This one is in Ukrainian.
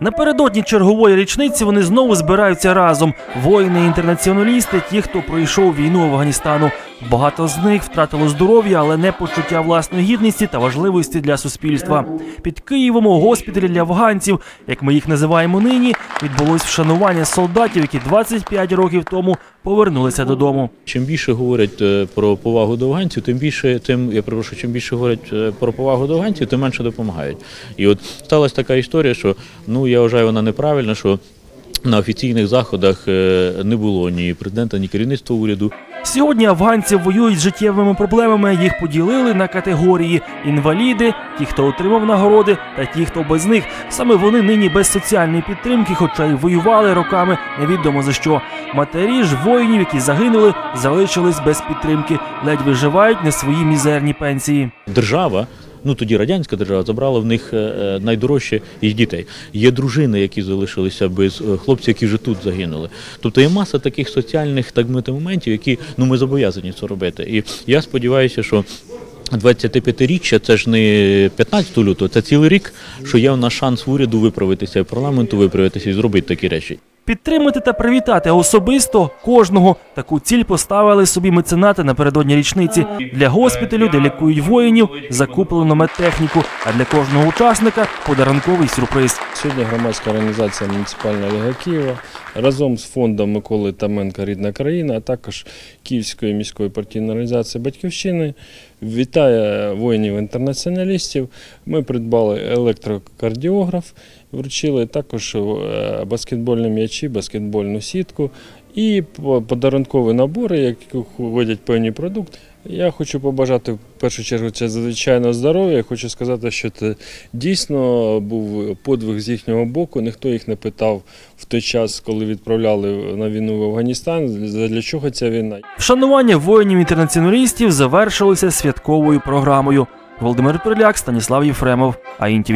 Напередодні чергової річниці вони знову збираються разом. Воїни-інтернаціоналісти, ті, хто пройшов війну Афганістану. Багато з них втратило здоров'я, але не почуття власної гідності та важливості для суспільства. Під Києвом у госпіталі для афганців, як ми їх називаємо нині, відбулось вшанування солдатів, які 25 років тому повернулися додому. Чим більше говорять е, про повагу до афганців, тим більше, тим я прошу, чим більше говорять е, про повагу до афганців, тим менше допомагають. І от сталася така історія, що ну я вважаю, вона неправильна, що на офіційних заходах е, не було ні президента, ні керівництва уряду. Сьогодні афганці воюють з життєвими проблемами. Їх поділили на категорії: інваліди, ті, хто отримав нагороди, та ті, хто без них. Саме вони нині без соціальної підтримки, хоча й воювали роками невідомо за що. Матері ж воїнів, які загинули, залишились без підтримки, ледь виживають на свої мізерні пенсії. Держава. Ну тоді радянська держава забрала в них е, е, найдорожче їх дітей. Є дружини, які залишилися без е, хлопців, які вже тут загинули. Тобто є маса таких соціальних так мовити, моментів, які ну ми зобов'язані це робити. І я сподіваюся, що 25-річчя це ж не 15 лютого, це цілий рік, що є у нас шанс в уряду виправитися, і парламенту виправитися і зробити такі речі. Підтримати та привітати особисто кожного таку ціль поставили собі меценати напередодні річниці. Для госпіталю, де лікують воїнів, закуплено медтехніку, а для кожного учасника подарунковий сюрприз. Сьогодні громадська організація Муніципальна Ліга Києва разом з фондом Миколи Таменка Рідна країна, а також Київської міської партійної організації Батьківщини вітає воїнів-інтернаціоналістів. Ми придбали електрокардіограф, вручили також е, баскетбольні м'ячі, баскетбольну сітку і по- подарункові набори, які входять певні продукти. Я хочу побажати в першу чергу це звичайно здоров'я. Хочу сказати, що це дійсно був подвиг з їхнього боку. Ніхто їх не питав в той час, коли відправляли на війну в Афганістан. Для чого ця війна? Вшанування воїнів-інтернаціоналістів завершилося святковою програмою. Володимир Перляк, Станіслав Єфремов, АІНТВ.